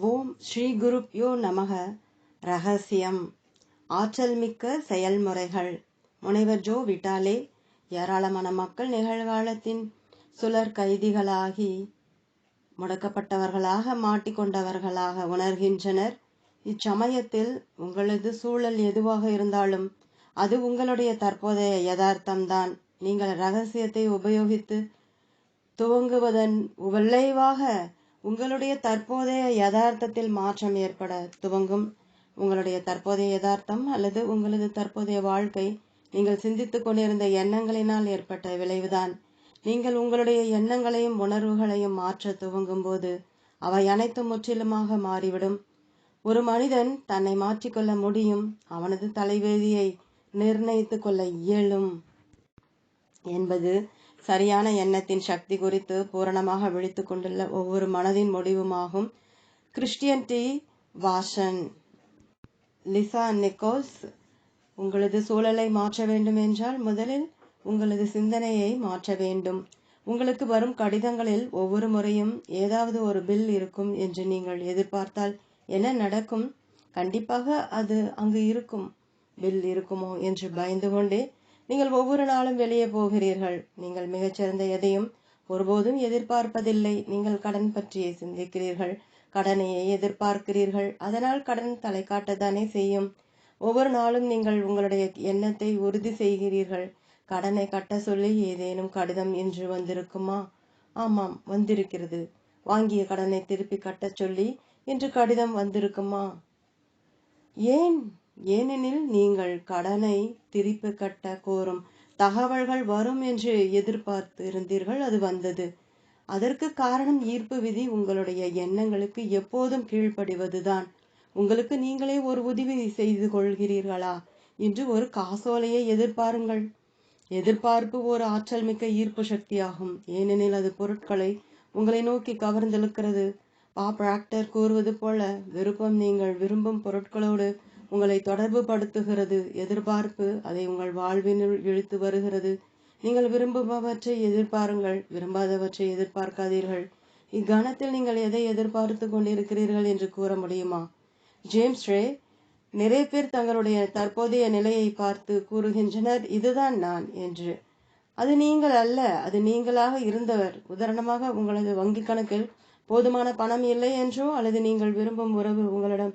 ஓம் ஸ்ரீ குருப்யோ நமக. ரகசியம். ஆற்றல் மிக்க செயல்முறைகள். முனைவர் ஜோ விட்டாலே ஏராளமான மக்கள் நிகழ்காலத்தின் சுழற் கைதிகளாகி முடக்கப்பட்டவர்களாக மாட்டிக்கொண்டவர்களாக உணர்கின்றனர். இச்சமயத்தில் உங்களது சூழல் எதுவாக இருந்தாலும் அது உங்களுடைய தற்போதைய யதார்த்தம்தான். நீங்கள் ரகசியத்தை உபயோகித்து துவங்குவதன் விளைவாக உங்களுடைய தற்போதைய யதார்த்தத்தில் மாற்றம் ஏற்பட துவங்கும். உங்களுடைய தற்போதைய யதார்த்தம் அல்லது உங்களது தற்போதைய வாழ்க்கை நீங்கள் சிந்தித்துக் கொண்டிருந்த எண்ணங்களினால் ஏற்பட்ட விளைவுதான். நீங்கள் உங்களுடைய எண்ணங்களையும் உணர்வுகளையும் மாற்ற துவங்கும் போது அவை அனைத்தும் முற்றிலுமாக மாறிவிடும். ஒரு மனிதன் தன்னை மாற்றிக்கொள்ள முடியும் அவனது தலைவேதியை நிர்ணயித்துக் கொள்ள இயலும் என்பது சரியான எண்ணத்தின் சக்தி குறித்து பூரணமாக விழித்து கொண்டுள்ள ஒவ்வொரு மனதின் முடிவுமாகும். Christian D. Larson. Lisa Nichols உங்களது சூழலை மாற்ற வேண்டும் என்றால் முதலில் உங்களது சிந்தனையை மாற்ற வேண்டும். உங்களுக்கு வரும் கடிதங்களில் ஒவ்வொரு முறையும் ஏதாவது ஒரு பில் இருக்கும் என்று நீங்கள் எதிர்பார்த்தால் என்ன நடக்கும்? கண்டிப்பாக அது அங்கு இருக்கும். பில் இருக்குமோ? என்று பயந்து கொண்டே நீங்கள் ஒவ்வொரு நாளும் வெளியே போகிறீர்கள். நீங்கள் மிகச்சிறந்த எதையும் ஒருபோதும் எதிர்பார்ப்பதில்லை. நீங்கள் கடன் பற்றியே சிந்திக்கிறீர்கள். கடனையே எதிர்பார்க்கிறீர்கள். அதனால் கடன் தலை காட்டத்தானே செய்யும். ஒவ்வொரு நாளும் நீங்கள் உங்களுடைய எண்ணத்தை உறுதி செய்கிறீர்கள். கடனை கட்ட சொல்லி ஏதேனும் கடிதம் இன்று வந்திருக்குமா? ஆமாம் வந்திருக்கிறது. வாங்கிய கடனை திருப்பி கட்டச் சொல்லி இன்று கடிதம் வந்திருக்குமா? ஏன்? ஏனெனில் நீங்கள் கடனை திருப்பி கட்ட கோரும் தகவல்கள் வரும் என்று எதிர்பார்த்து இருந்தீர்கள் அது வந்தது. அதற்கு காரணம் ஈர்ப்பு விதி உங்களுடைய எண்ணங்களுக்கு எப்போதும் கீழ்ப்படிவதுதான். உங்களுக்கு நீங்களே ஒரு உதவி செய்து கொள்கிறீர்களா? என்று ஒரு காசோலையை எதிர்பாருங்கள். எதிர்பார்ப்பு ஒரு ஆற்றல் மிக்க ஈர்ப்பு சக்தியாகும். ஏனெனில் அது பொருட்களை உங்களை நோக்கி கவர்ந்தெழுக்கிறது. பாப் ஆக்டர் கூறுவது போல விருப்பம் நீங்கள் விரும்பும் பொருட்களோடு உங்களை தொடர்பு படுத்துகிறது எதிர்பார்ப்பு அதை உங்கள் வாழ்வினுள் இழுத்து வருகிறது. நீங்கள் விரும்புபவற்றை எதிர்பாருங்கள் விரும்பாதவற்றை எதிர்பார்க்காதீர்கள். இக்கணத்தில் நீங்கள் எதை எதிர்பார்த்து கொண்டிருக்கிறீர்கள் என்று கூற முடியுமா? ஜேம்ஸ் ரே நிறைய பேர் தங்களுடைய தற்போதைய நிலையை பார்த்து கூறுகின்றனர் இதுதான் நான் என்று. அது நீங்கள் அல்ல அது நீங்களாக இருந்தவர். உதாரணமாக உங்களது வங்கி கணக்கில் போதுமான பணம் இல்லை என்றோ அல்லது நீங்கள் விரும்பும் உறவு உங்களிடம்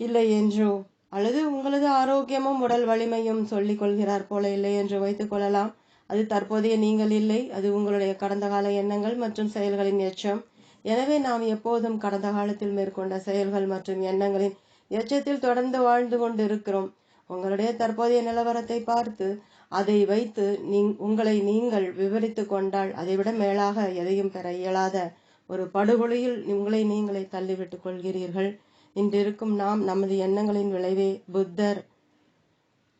இல்லை என்றோ? அல்லது உங்களது ஆரோக்கியமும் உடல் வலிமையும் சொல்லிக் கொள்கிறார் போல இல்லை என்று வைத்துக் கொள்ளலாம். அது தற்போதைய நீங்கள் இல்லை. அது உங்களுடைய கடந்த கால எண்ணங்கள் மற்றும் செயல்களின் எச்சம். எனவே நாம் எப்போதும் கடந்த காலத்தில் மேற்கொண்ட செயல்கள் மற்றும் எண்ணங்களின் எச்சத்தில் தொடர்ந்து வாழ்ந்து கொண்டு இருக்கிறோம் உங்களுடைய தற்போதைய நிலவரத்தை பார்த்து அதை வைத்து நீ உங்களை நீங்கள் விவரித்து கொண்டால் அதைவிட மேலாக எதையும் பெற இயலாத ஒரு படுகொலையில் உங்களை நீங்களே தள்ளிவிட்டுக் கொள்கிறீர்கள். இன்றிருக்கும் நாம் நமது எண்ணங்களின் விளைவே புத்தர்.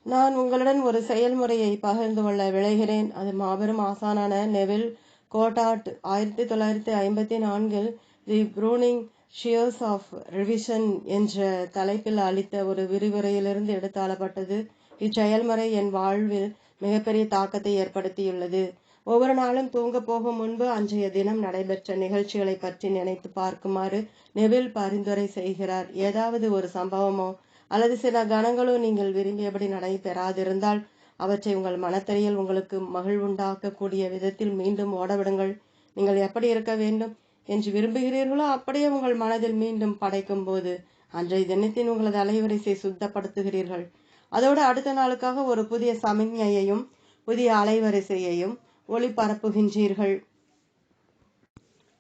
நான் உங்களுடன் ஒரு செயல்முறையை பகிர்ந்து கொள்ள விளைகிறேன் அது மாபெரும் ஆசானான நெவில் கோட்டாட் ஆயிரத்தி தொள்ளாயிரத்தி ஐம்பத்தி நான்கில் the pruning shears of revision என்ற தலைப்பில் அளித்த ஒரு விரிவுரையிலிருந்து எடுத்தாளப்பட்டது. இச்செயல்முறை என் வாழ்வில் மிகப்பெரிய தாக்கத்தை ஏற்படுத்தியுள்ளது. ஒவ்வொரு நாளும் தூங்க போகும் முன்பு அன்றைய தினம் நடைபெற்ற நிகழ்ச்சிகளை பற்றி நினைத்து பார்க்குமாறு நெவில் பரிந்துரை செய்கிறார். ஏதாவது ஒரு சம்பவமோ அல்லது சில கணங்களோ நீங்கள் விரும்பியபடி நடைபெறாதிருந்தால் அவற்றை உங்கள் மனத்திரையில் உங்களுக்கு மகிழ்வுண்டாக்கக்கூடிய விதத்தில் மீண்டும் ஓடவிடுங்கள் நீங்கள் எப்படி இருக்க வேண்டும் என்று விரும்புகிறீர்களோ அப்படியே உங்கள் மனதில் மீண்டும் படைக்கும் போது அன்றைய தினத்தின் உங்களது அலைவரிசை சுத்தப்படுத்துகிறீர்கள். அதோடு அடுத்த நாளுக்காக ஒரு புதிய சமிஞையையும் புதிய அலைவரிசையையும் ஒளிபரப்புகின்றீர்கள்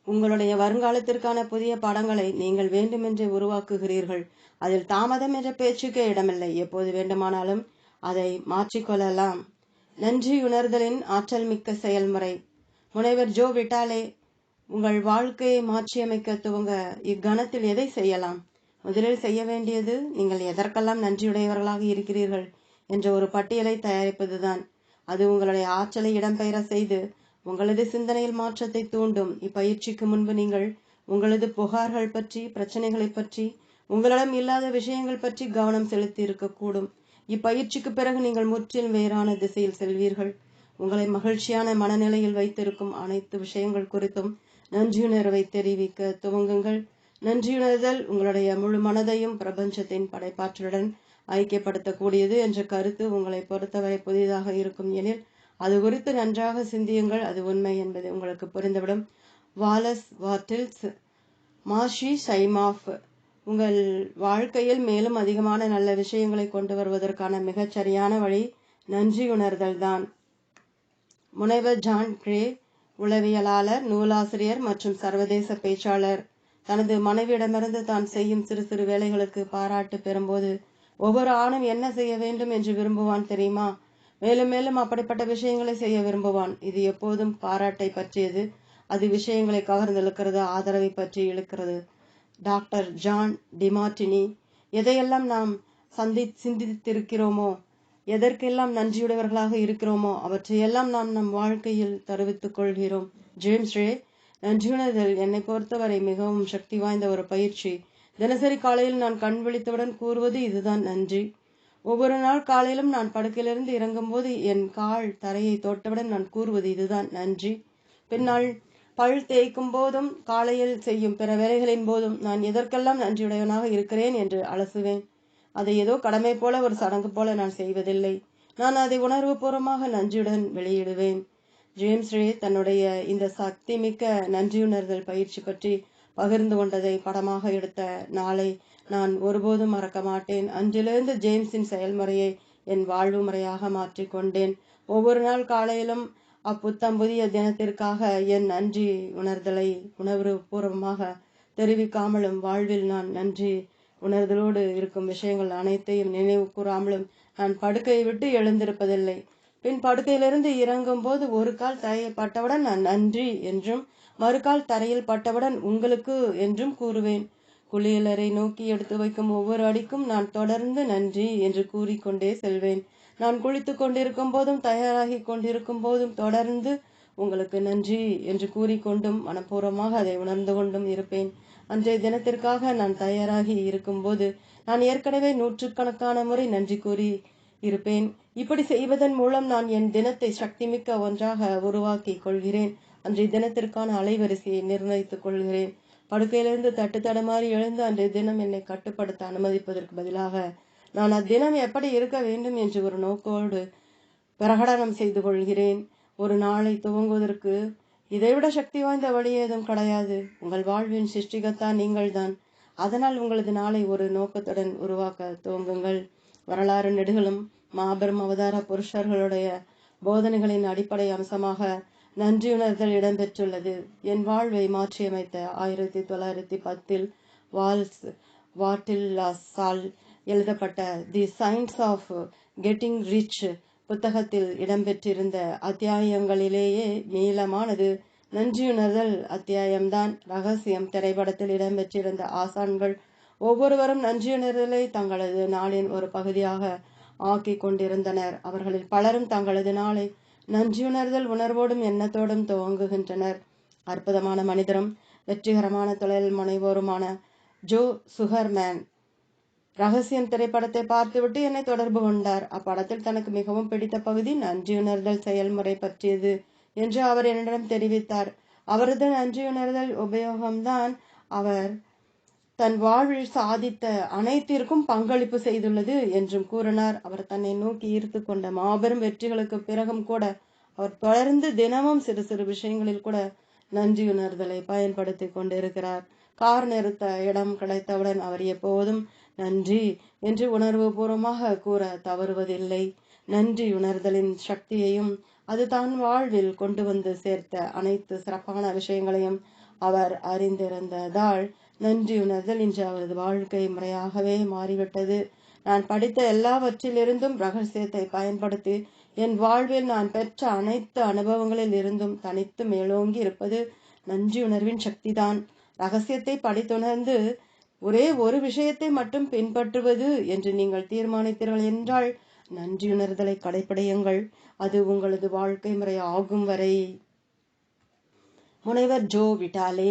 உங்களுடைய வருங்காலத்திற்கான புதிய படங்களை நீங்கள் வேண்டுமென்றே உருவாக்குகிறீர்கள். அதில் தாமதம் என்ற பேச்சுக்கே இடமில்லை. எப்போது வேண்டுமானாலும் அதை மாற்றிக்கொள்ளலாம். நன்றியுணர்தலின் ஆற்றல் மிக்க செயல்முறை. முனைவர் ஜோ விட்டாலே உங்கள் வாழ்க்கையை மாற்றியமைக்க துவங்க இக்கணத்தில் எதை செய்யலாம்? முதலில் செய்ய வேண்டியது நீங்கள் எதற்கெல்லாம் நன்றியுடையவர்களாக இருக்கிறீர்கள் என்ற ஒரு பட்டியலை தயாரிப்பதுதான். அது உங்களுடைய ஆற்றலை இடம்பெயர செய்து உங்களது சிந்தனையில் மாற்றத்தை தூண்டும். இப்பயிற்சிக்கு முன்பு நீங்கள் உங்களது புகார்கள் பற்றி பிரச்சனைகளை பற்றி உங்களிடம் இல்லாத விஷயங்கள் பற்றி கவனம் செலுத்தி இருக்கக்கூடும் இப்பயிற்சிக்கு பிறகு நீங்கள் முற்றிலும் வேறான திசையில் செல்வீர்கள். உங்களை மகிழ்ச்சியான மனநிலையில் வைத்திருக்கும் அனைத்து விஷயங்கள் குறித்தும் நன்றியுணர்வை தெரிவிக்க துவங்குங்கள். நன்றியுணர்தல் உங்களுடைய முழு மனதையும் பிரபஞ்சத்தின் படைப்பாற்றலுடன் ஐக்கியப்படுத்தக்கூடியது என்ற கருத்து உங்களை பொறுத்தவரை புதிதாக இருக்கும் எனில் அது குறித்து நன்றாக சிந்தியுங்கள் அது உண்மை என்பது உங்களுக்கு புரிந்துவிடும். வாலஸ் வாட்டில்ஸ் மாஷி சைமாஃப் உங்கள் வாழ்க்கையில் மேலும் அதிகமான நல்ல விஷயங்களை கொண்டு வருவதற்கான மிகச்சரியான வழி நன்றியுணர்தல் தான். முனைவர் ஜான் கிரே உளவியலாளர் நூலாசிரியர் மற்றும் சர்வதேச பேச்சாளர். தனது மனைவியிடமிருந்து தான் செய்யும் சிறு சிறு வேலைகளுக்கு பாராட்டு பெறும்போது ஒவ்வொரு ஆணும் என்ன செய்ய வேண்டும் என்று விரும்புவான் தெரியுமா? மேலும் மேலும் அப்படிப்பட்ட விஷயங்களை செய்ய விரும்புவான். இது எப்போதும் பாராட்டை பற்றியது. அது விஷயங்களை கவர்ந்து இழுக்கிறது ஆதரவை பற்றி இழுக்கிறது. டாக்டர் ஜான் டிமார்டினி எதையெல்லாம் நாம் சந்தி சிந்தித்திருக்கிறோமோ எதற்கெல்லாம் நன்றியுடையவர்களாக இருக்கிறோமோ அவற்றையெல்லாம் நாம் நம் வாழ்க்கையில் தெரிவித்துக் கொள்கிறோம். ஜேம்ஸ் ரே நன்றியுணர்தல் என்னை பொறுத்தவரை மிகவும் சக்தி வாய்ந்த ஒரு பயிற்சி. தினசரி காலையில் நான் கண் விழித்தவுடன் கூறுவது இதுதான் நன்றி. ஒவ்வொரு நாள் காலையிலும் நான் படுக்கையிலிருந்து இறங்கும்போது என் கால் தரையை தொட்டவுடன் நான் கூறுவது இதுதான் நன்றி. பின்னால் பல் தேய்க்கும் போதும் காலையில் செய்யும் பிற வேலைகளின் போதும் நான் எதற்கெல்லாம் நன்றியுடையவனாக இருக்கிறேன் என்று அலசுவேன். அதை ஏதோ கடமை போல ஒரு சடங்கு போல நான் செய்வதில்லை. நான் அதை உணர்வுபூர்வமாக நன்றியுடன் வெளியிடுவேன். ஜேம்ஸ் ரே தன்னுடைய இந்த சக்தி மிக்க நன்றியுணர்தல் பயிற்சி பற்றி பகிர்ந்து கொண்டதை படமாக எடுத்த நாளை நான் ஒருபோதும் மறக்க மாட்டேன். அன்றிலிருந்து ஜேம்ஸின் செயல்முறையை என் வாழ்வு முறையாக மாற்றிக்கொண்டேன் ஒவ்வொரு நாள் காலையிலும் அப்புத்தம் புதிய தினத்திற்காக என் நன்றி உணர்தலை உணர்வு பூர்வமாக தெரிவிக்காமலும் வாழ்வில் நான் நன்றி உணர்தலோடு இருக்கும் விஷயங்கள் அனைத்தையும் நினைவு கூறாமலும் நான் படுக்கையை விட்டு எழுந்திருப்பதில்லை. பின் படுக்கையிலிருந்து இறங்கும் போது ஒரு கால் தரையில் பட்டவுடன் நான் நன்றி என்றும் மறுகால் தரையில் பட்டவுடன் உங்களுக்கு என்றும் கூறுவேன். குளியலரை நோக்கி எடுத்து வைக்கும் ஒவ்வொரு அடிக்கும் நான் தொடர்ந்து நன்றி என்று கூறிக்கொண்டே செல்வேன். நான் குளித்து கொண்டிருக்கும் போதும் தயாராகி கொண்டிருக்கும் போதும் தொடர்ந்து உங்களுக்கு நன்றி என்று கூறிக்கொண்டும் மனப்பூர்வமாக அதை உணர்ந்து கொண்டும் இருப்பேன். அன்றைய தினத்திற்காக நான் தயாராகி இருக்கும்போது நான் ஏற்கனவே நூற்றுக்கணக்கான முறை நன்றி கூறி இருப்பேன். இப்படி செய்வதன் மூலம் நான் என் தினத்தை சக்திமிக்க ஒன்றாக உருவாக்கி கொள்கிறேன். அன்றைய தினத்திற்கான அலைவரிசையை நிர்ணயித்துக் கொள்கிறேன். படுக்கையிலிருந்து தட்டு தடுமாறி எழுந்து அன்றைய தினம் என்னை கட்டுப்படுத்த அனுமதிப்பதற்கு பதிலாக நான் அத்தினம் எப்படி இருக்க வேண்டும் என்று ஒரு நோக்கோடு பிரகடனம் செய்து கொள்கிறேன். ஒரு நாளை துவங்குவதற்கு இதைவிட சக்தி வாய்ந்த வழி ஏதும் கிடையாது. உங்கள் வாழ்வின் சிருஷ்டிகத்தான் நீங்கள்தான். அதனால் உங்களது நாளை ஒரு நோக்கத்துடன் உருவாக்க துவங்குங்கள். வரலாறு நெடுகளும் மாபெரும் அவதார புருஷர்களுடைய போதனைகளின் அடிப்படை அம்சமாக நன்றியுணர்தல் இடம்பெற்றுள்ளது. என் வாழ்வை மாற்றியமைத்த ஆயிரத்தி தொள்ளாயிரத்தி பத்தில் வால்ஸ் வாட்டில்லாஸால் எழுதப்பட்ட the science of getting rich புத்தகத்தில் இடம்பெற்றிருந்த அத்தியாயங்களிலேயே நீளமானது நன்றியுணர்தல் அத்தியாயம்தான். ரகசியம் திரைப்படத்தில் இடம்பெற்றிருந்த ஆசான்கள் ஒவ்வொருவரும் நன்றியுணர்தலை தங்களது நாளின் ஒரு பகுதியாக ஆக்கிக் கொண்டிருந்தனர். அவர்களில் பலரும் தங்களது நாளை நன்றியுணர்தல் உணர்வோடும் எண்ணத்தோடும் துவங்குகின்றனர். அற்புதமான மனிதரும் வெற்றிகரமான தொழில் முனைவோருமான ஜோ சுகர்மேன் ரகசியம் திரைப்படத்தை பார்த்துவிட்டு என்னை தொடர்பு கொண்டார். அப்படத்தில் தனக்கு மிகவும் பிடித்த பகுதி நன்றியுணர்தல் செயல்முறை பற்றியது என்று அவர் என்னிடம் தெரிவித்தார். அவரது நன்றியுணர்தல் உபயோகம்தான் அவர் தன் வாழ்வில் சாதித்த அனைத்திற்கும் பங்களிப்பு செய்துள்ளது என்றும் கூறினார். அவர் தன்னை நோக்கி ஈர்த்து கொண்ட மாபெரும் வெற்றிகளுக்கு பிறகும் கூட அவர் தொடர்ந்து தினமும் சிறு சிறு விஷயங்களில் கூட நன்றியுணர்தலை பயன்படுத்தி கொண்டிருக்கிறார். கார் நிறுத்த இடம் கிடைத்தவுடன் அவர் எப்போதும் நன்றி என்று உணர்வு பூர்வமாக கூற தவறுவதில்லை. நன்றி உணர்தலின் சக்தியையும் அது தான் வாழ்வில் கொண்டு வந்து சேர்த்த அனைத்து சிறப்பான விஷயங்களையும் அவர் அறிந்திருந்ததால் நன்றி உணர்தல் இன்று அவரது வாழ்க்கை முறையாகவே மாறிவிட்டது. நான் படித்த எல்லாவற்றிலிருந்தும் ரகசியத்தை பயன்படுத்தி என் வாழ்வில் நான் பெற்ற அனைத்து அனுபவங்களில் இருந்தும் தனித்து மேலோங்கி இருப்பது நன்றியுணர்வின் சக்திதான். ரகசியத்தை படித்துணர்ந்து ஒரே ஒரு விஷயத்தை மட்டும் பின்பற்றுவது என்று நீங்கள் தீர்மானித்தீர்கள் என்றால் நன்றியுணர்தலை கடைபிடியுங்கள் அது உங்களது வாழ்க்கை முறை ஆகும் வரை. முனைவர் ஜோ விட்டாலே.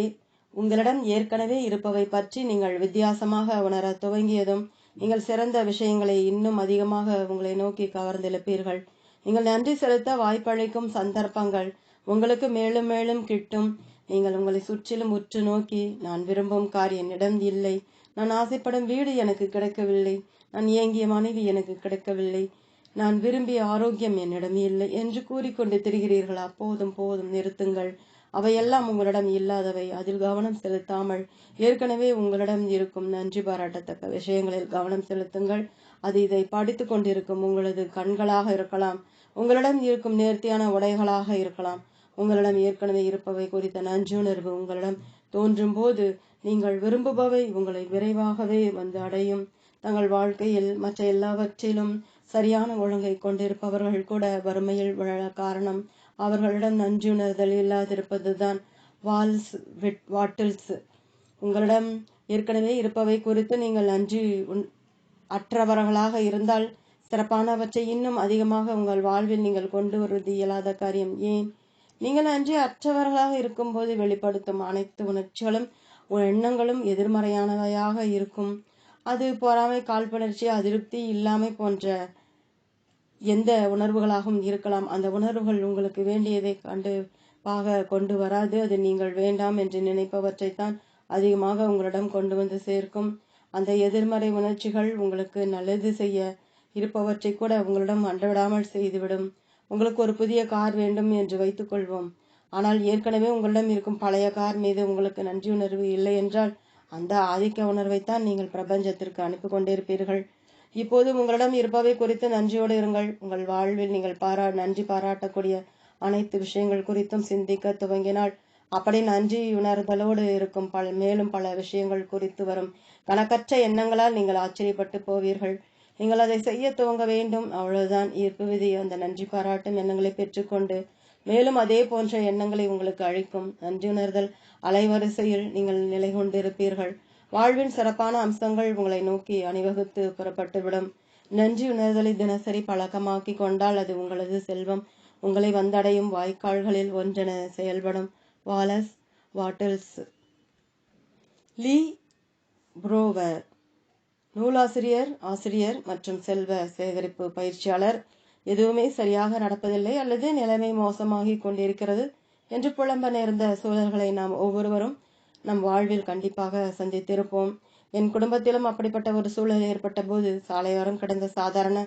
உங்களிடம் ஏற்கனவே இருப்பவை பற்றி நீங்கள் வித்தியாசமாக உணர துவங்கியதும் நீங்கள் சிறந்த விஷயங்களை இன்னும் அதிகமாக உங்களை நோக்கி கவர்ந்தெழுப்பீர்கள். நீங்கள் நன்றி செலுத்த வாய்ப்பளிக்கும் சந்தர்ப்பங்கள் உங்களுக்கு மேலும் மேலும் கிட்டும். நீங்கள் உங்களை சுற்றிலும் உற்று நோக்கி நான் விரும்பும் கார் என்னிடம் இல்லை. நான் ஆசைப்படும் வீடு எனக்கு கிடைக்கவில்லை. நான் ஏங்கிய மனைவி எனக்கு கிடைக்கவில்லை. நான் விரும்பிய ஆரோக்கியம் என்னிடம் இல்லை என்று கூறிக்கொண்டு திரிகிறீர்களா? போதும் போதும் நிறுத்துங்கள். அவையெல்லாம் உங்களிடம் இல்லாதவை. அதில் கவனம் செலுத்தாமல் ஏற்கனவே உங்களிடம் இருக்கும் நன்றி பாராட்டத்தக்க விஷயங்களில் கவனம் செலுத்துங்கள். அது இதை படித்து கொண்டிருக்கும் உங்களது கண்களாக இருக்கலாம். உங்களிடம் இருக்கும் நேர்த்தியான உடைகளாக இருக்கலாம். உங்களிடம் ஏற்கனவே இருப்பவை குறித்த நஞ்சுணர்வு உங்களிடம் தோன்றும் போது நீங்கள் விரும்புபவை உங்களை விரைவாகவே வந்து அடையும். தங்கள் வாழ்க்கையில் மற்ற எல்லாவற்றிலும் சரியான ஒழுங்கை கொண்டிருப்பவர்கள் கூட வறுமையில் விழ காரணம். அவர்களிடம் நன்றியுணர்தல் இல்லாதிருப்பதுதான் வால்ஸ் வாட்டில்ஸ். உங்களிடம் ஏற்கனவே இருப்பவை குறித்து நீங்கள் நன்றி அற்றவர்களாக இருந்தால் சிறப்பானவற்றை இன்னும் அதிகமாக உங்கள் வாழ்வில் நீங்கள் கொண்டு வருவது இயலாத காரியம். ஏன்? நீங்கள் நன்றி அற்றவர்களாக இருக்கும்போது வெளிப்படுத்தும் அனைத்து உணர்ச்சிகளும் எண்ணங்களும் எதிர்மறையானவையாக இருக்கும். அது பொறாமை காழ்ப்புணர்ச்சி அதிருப்தி இல்லாமை போன்ற எந்த உணர்வுகளாகவும் இருக்கலாம். அந்த உணர்வுகள் உங்களுக்கு வேண்டியதை கண்டு பாக கொண்டு வராது. அது நீங்கள் வேண்டாம் என்று நினைப்பவற்றைத்தான் அதிகமாக உங்களிடம் கொண்டு வந்து சேர்க்கும். அந்த எதிர்மறை உணர்ச்சிகள் உங்களுக்கு நல்லது செய்ய இருப்பவற்றை கூட உங்களிடம் அண்டவிடாமல் செய்துவிடும். உங்களுக்கு ஒரு புதிய கார் வேண்டும் என்று வைத்துக்கொள்வோம் ஆனால் ஏற்கனவே உங்களிடம் இருக்கும் பழைய கார் மீது உங்களுக்கு நன்றியுணர்வு இல்லை என்றால் அந்த ஆதிக்க உணர்வைத்தான் நீங்கள் பிரபஞ்சத்திற்கு அனுப்பி கொண்டிருப்பீர்கள். இப்போது உங்களிடம் இருப்பவை குறித்து நன்றியோடு இருங்கள். உங்கள் வாழ்வில் நீங்கள் பாரா நன்றி பாராட்டக்கூடிய அனைத்து விஷயங்கள் குறித்தும் சிந்திக்க துவங்கினால் அப்படி நன்றி உணர்தலோடு இருக்கும் பல மேலும் பல விஷயங்கள் குறித்து வரும். கணக்கற்ற எண்ணங்களால் நீங்கள் ஆச்சரியப்பட்டு போவீர்கள். நீங்கள் அதை செய்ய துவங்க வேண்டும். அவ்வளவுதான். ஈர்ப்பு விதி அந்த நன்றி பாராட்டும் எண்ணங்களை பெற்றுக்கொண்டு மேலும் அதே போன்ற எண்ணங்களை உங்களுக்கு அழிக்கும் நன்றி உணர்தல் அலைவரிசையில் நீங்கள் நிலை கொண்டிருப்பீர்கள் வாழ்வின் சிறப்பான அம்சங்கள் உங்களை நோக்கி அணிவகுத்து புறப்பட்டுவிடும். நன்றி உணர்தலை தினசரி பழக்கமாக்கி கொண்டால் அது உங்களது செல்வம். உங்களை வந்தடையும் வாய்க்கால்களில் ஒன்றென செயல்படும். Wallace Wattles. Lee Brower. நூலாசிரியர் ஆசிரியர் மற்றும் செல்வ சேகரிப்பு பயிற்சியாளர். எதுவுமே சரியாக நடப்பதில்லை அல்லது நிலைமை மோசமாகி கொண்டிருக்கிறது என்று புலம்ப நேர்ந்த சூழல்களை நாம் ஒவ்வொருவரும் நம் வாழ்வில் கண்டிப்பாக சந்தித்திருப்போம். என் குடும்பத்திலும் அப்படிப்பட்ட ஒரு சூழல் ஏற்பட்ட போது சாலையோரம் கிடந்த சாதாரண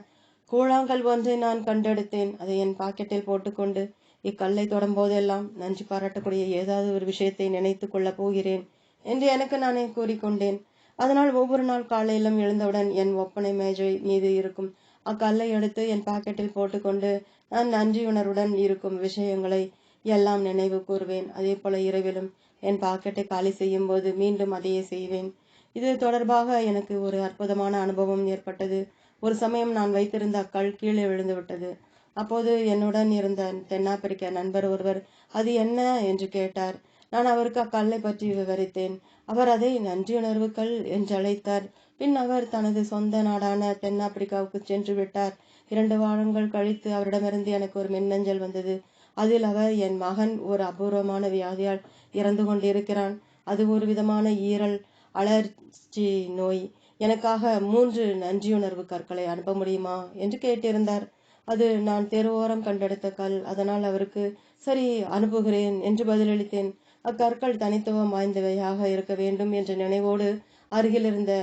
கூழாங்கல் ஒன்றை நான் கண்டெடுத்தேன். அதை என் பாக்கெட்டில் போட்டுக்கொண்டு இக்கல்லை தொடம்போதெல்லாம் நன்றி பாராட்டக்கூடிய ஏதாவது ஒரு விஷயத்தை நினைத்து கொள்ளப் போகிறேன் என்று எனக்கு நானே கூறிக்கொண்டேன். அதனால் ஒவ்வொரு நாள் காலையிலும் எழுந்தவுடன் என் ஒப்பனை மேஜை மீது இருக்கும் அக்கல்லை எடுத்து என் பாக்கெட்டில் போட்டுக்கொண்டு நான் நன்றியுணர்வுடன் இருக்கும் விஷயங்களை எல்லாம் நினைவு கூறுவேன். அதே போல இரவிலும் என் பாக்கெட்டை காலி செய்யும் போது மீண்டும் அதையே செய்வேன். இது தொடர்பாக எனக்கு ஒரு அற்புதமான அனுபவம் ஏற்பட்டது. ஒரு சமயம் நான் வைத்திருந்த அக்கல் கீழே விழுந்து விட்டது அப்போது என்னுடன் இருந்த தென்னாப்பிரிக்க நண்பர் ஒருவர் அது என்ன? என்று கேட்டார். நான் அவருக்கு அக்கல்லை பற்றி விவரித்தேன். அவர் அதை நன்றியுணர்வுகள் என்று அழைத்தார். பின் அவர் தனது சொந்த நாடான தென்னாப்பிரிக்காவுக்கு சென்று விட்டார். இரண்டு வாரங்கள் கழித்து அவரிடமிருந்து எனக்கு ஒரு மின்னஞ்சல் வந்தது. அதில் அவர் என் மகன் ஒரு அபூர்வமான வியாதியால் இறந்து கொண்டிருக்கிறான். அது ஒரு விதமான ஈரல் அலர்ச்சி நோய். எனக்காக மூன்று நன்றியுணர்வு கற்களை அனுப்ப முடியுமா? என்று கேட்டிருந்தார். அது நான் தெருவோரம் கண்டெடுத்த கல். அதனால் அவருக்கு சரி அனுப்புகிறேன் என்று பதிலளித்தேன். அக்கற்கள் தனித்துவம் வாய்ந்தவையாக இருக்க வேண்டும் என்ற நினைவோடு அருகில் இருந்த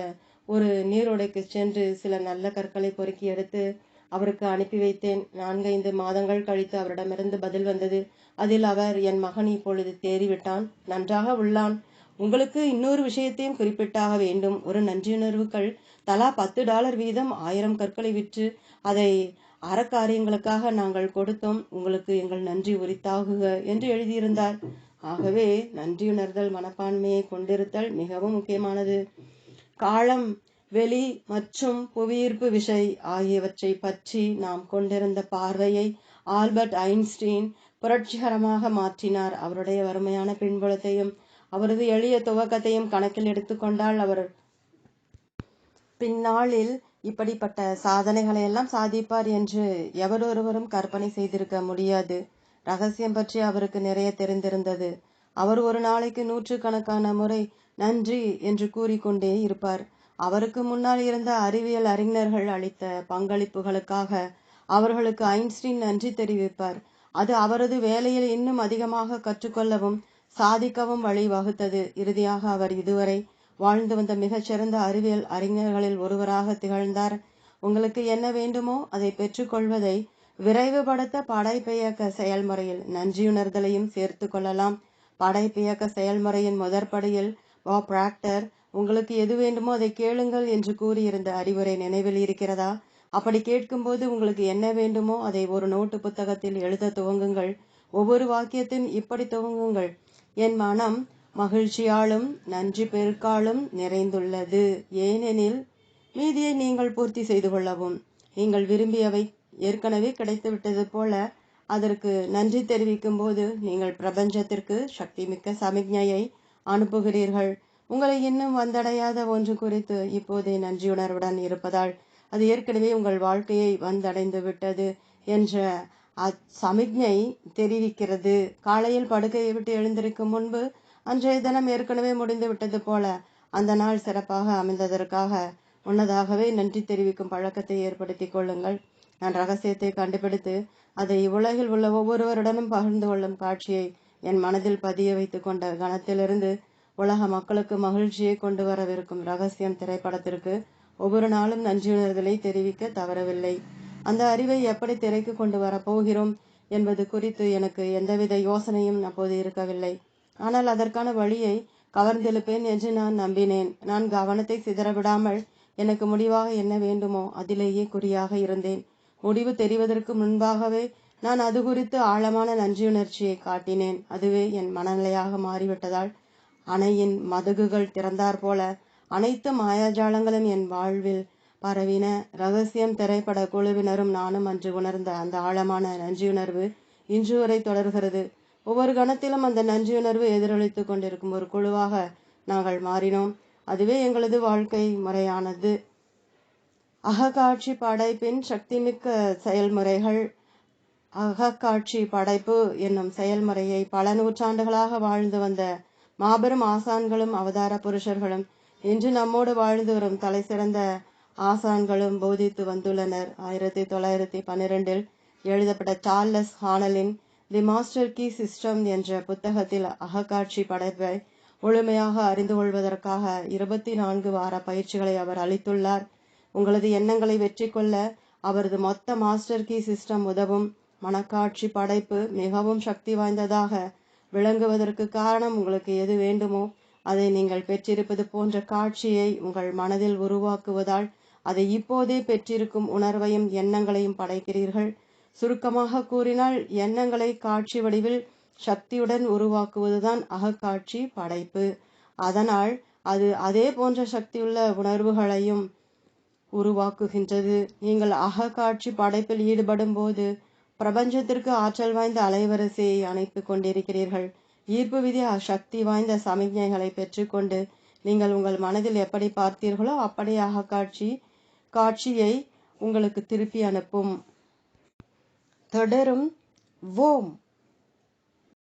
ஒரு நீரோடைக்கு சென்று சில நல்ல கற்களை பொறுக்கி எடுத்து அவருக்கு அனுப்பி வைத்தேன். நான்கைந்து மாதங்கள் கழித்து அவரிடமிருந்து பதில் வந்தது. அதில் அவர் என் மகன் இப்பொழுது தேறிவிட்டான். நன்றாக உள்ளான். உங்களுக்கு இன்னொரு விஷயத்தையும் குறிப்பிட்டாக வேண்டும். ஒரு நன்றியுணர்வுகள் தலா பத்து டாலர் வீதம் ஆயிரம் கற்களை விற்று அதை அறக்காரியங்களுக்காக நாங்கள் கொடுத்தோம். உங்களுக்கு எங்கள் நன்றி உரித்தாகுக என்று எழுதியிருந்தார். ஆகவே நன்றியுணர்தல் மனப்பான்மையை கொண்டிருத்தல் மிகவும் முக்கியமானது. காலம் வெளி மற்றும் புவியீர்ப்பு விசை ஆகியவற்றை பற்றி நாம் கொண்டிருந்த பார்வையை ஆல்பர்ட் ஐன்ஸ்டீன் புரட்சிகரமாக மாற்றினார். அவருடைய வறுமையான பின்புலத்தையும் அவரது எளிய துவக்கத்தையும் கணக்கில் எடுத்துக்கொண்டால் அவர் பின்னாளில் இப்படிப்பட்ட சாதனைகளை எல்லாம் சாதிப்பார் என்று எவரொருவரும் கற்பனை செய்திருக்க முடியாது. ரகசியம் பற்றி அவருக்கு நிறைய தெரிந்திருந்தது. அவர் ஒரு நாளைக்கு நூற்றுக்கணக்கான முறை நன்றி என்று கூறிக்கொண்டே இருப்பார். அவருக்கு முன்னால் இருந்த அறிவியல் அறிஞர்கள் அளித்த பங்களிப்புகளுக்காக அவர்களுக்கு ஐன்ஸ்டீன் நன்றி தெரிவிப்பார். அது அவரது வேலையில் இன்னும் அதிகமாக கற்றுக்கொள்ளவும் சாதிக்கவும் வழி வகுத்தது இறுதியாக அவர் இதுவரை வாழ்ந்து வந்த மிகச்சிறந்த அறிவியல் அறிஞர்களில் ஒருவராக திகழ்ந்தார். உங்களுக்கு என்ன வேண்டுமோ அதை பெற்றுக்கொள்வதை விரைவுபடுத்த படைப்பியக்க செயல்முறையில் நன்றியுணர்தலையும் சேர்த்து கொள்ளலாம். படைப்பியக்க செயல்முறையின் முதற்படியில் பாப் பிராக்டர் உங்களுக்கு எது வேண்டுமோ அதை கேளுங்கள் என்று கூறியிருந்த அறிவுரை நினைவில் இருக்கிறதா? அப்படி கேட்கும்போது உங்களுக்கு என்ன வேண்டுமோ அதை ஒரு நோட்டு புத்தகத்தில் எழுத துவங்குங்கள். ஒவ்வொரு வாக்கியத்தையும் இப்படி துவங்குங்கள். என் மனம் மகிழ்ச்சியாலும் நன்றி பெருக்காலும் நிறைந்துள்ளது. ஏனெனில் மீதியை நீங்கள் பூர்த்தி செய்து கொள்ளவும். நீங்கள் விரும்பியவை ஏற்கனவே கிடைத்துவிட்டது போல அதற்கு நன்றி தெரிவிக்கும் போது நீங்கள் பிரபஞ்சத்திற்கு சக்திமிக்க சமிக்ஞையை அனுப்புகிறீர்கள். உங்களை இன்னும் வந்தடையாத ஒன்று குறித்து இப்போதே நன்றியுணர்வுடன் இருப்பதால் அது ஏற்கனவே உங்கள் வாழ்க்கையை வந்தடைந்து விட்டது என்ற சமிக்ஞை தெரிவிக்கிறது. காலையில் படுக்கையை விட்டு எழுந்திருக்கும் முன்பு அன்றைய தினம் ஏற்கனவே முடிந்து விட்டது போல அந்த நாள் சிறப்பாக அமைந்ததற்காக முன்னதாகவே நன்றி தெரிவிக்கும் பழக்கத்தை ஏற்படுத்திக் கொள்ளுங்கள். நான் ரகசியத்தை கண்டுபிடித்து அதை உலகில் உள்ள ஒவ்வொருவருடனும் பகிர்ந்து கொள்ளும் காட்சியை என் மனதில் பதிய வைத்து கொண்ட கணத்திலிருந்து உலக மக்களுக்கு மகிழ்ச்சியை கொண்டு வரவிருக்கும் ரகசியம் திரைப்படத்திற்கு ஒவ்வொரு நாளும் நன்றியுணர்தலை தெரிவிக்க தவறவில்லை. அந்த அறிவை எப்படி திரைக்கு கொண்டு வரப்போகிறோம் என்பது குறித்து எனக்கு எந்தவித யோசனையும் அப்போது இருக்கவில்லை. ஆனால் அதற்கான வழியை கவர்ந்தெழுப்பேன் என்று நான் நம்பினேன். நான் கவனத்தை சிதறவிடாமல் எனக்கு முடிவாக என்ன வேண்டுமோ அதிலேயே குறியாக இருந்தேன். முடிவு தெரிவதற்கு முன்பாகவே நான் அது குறித்து ஆழமான நன்றியுணர்ச்சியை காட்டினேன். அதுவே என் மனநிலையாக மாறிவிட்டதால் அணையின் மதகுகள் திறந்தார் போல அனைத்து மாயாஜாலங்களும் என் வாழ்வில் பரவின. ரகசியம் திரைப்பட குழுவினரும் நானும் அன்று உணர்ந்த அந்த ஆழமான நன்றியுணர்வு இன்று வரை தொடர்கிறது. ஒவ்வொரு கணத்திலும் அந்த நன்றியுணர்வு எதிரொலித்துக் கொண்டிருக்கும் ஒரு குழுவாக நாங்கள் மாறினோம். அதுவே எங்களது வாழ்க்கை முறையானது. அகக்காட்சி படைப்பின் சக்திமிக்க செயல்முறைகள். அகக்காட்சி படைப்பு என்னும் செயல்முறையை பல நூற்றாண்டுகளாக வாழ்ந்து வந்த மாபெரும் ஆசான்களும் அவதார புருஷர்களும் இன்று நம்மோடு வாழ்ந்து வரும் தலை சிறந்த ஆசான்களும் போதித்து வந்துள்ளனர். ஆயிரத்தி தொள்ளாயிரத்தி பன்னிரெண்டில் எழுதப்பட்ட சார்லஸ் ஹானலின் தி மாஸ்டர் கீ சிஸ்டம் என்ற புத்தகத்தில் அகக்காட்சி படைப்பை முழுமையாக அறிந்து கொள்வதற்காக இருபத்தி நான்கு வார பயிற்சிகளை அவர் அளித்துள்ளார். உங்களது எண்ணங்களை வெற்றி கொள்ள அவரது மொத்த மாஸ்டர் கீ சிஸ்டம் உதவும் மனக்காட்சி படைப்பு மிகவும் சக்தி வாய்ந்ததாக விளங்குவதற்கு காரணம் உங்களுக்கு எது வேண்டுமோ அதை நீங்கள் பெற்றிருப்பது போன்ற காட்சியை உங்கள் மனதில் உருவாக்குவதால் அதை இப்போதே பெற்றிருக்கும் உணர்வையும் எண்ணங்களையும் படைக்கிறீர்கள். சுருக்கமாக கூறினால் எண்ணங்களை காட்சி வடிவில் சக்தியுடன் உருவாக்குவதுதான் அகக்காட்சி படைப்பு. அதனால் அது அதே போன்ற சக்தியுள்ள உணர்வுகளையும் உருவாக்குகின்றது. நீங்கள் அகக்காட்சி படைப்பில் ஈடுபடும் போது பிரபஞ்சத்திற்கு ஆற்றல் வாய்ந்த அலைவரிசையை அணைத்து கொண்டிருக்கிறீர்கள். ஈர்ப்பு விதி சக்தி வாய்ந்த சமிக்ஞைகளை பெற்றுக்கொண்டு நீங்கள் உங்கள் மனதில் எப்படி பார்த்தீர்களோ அப்படியாக காட்சி காட்சியை உங்களுக்கு திருப்பி அனுப்பும். தொடரும். ஓம்.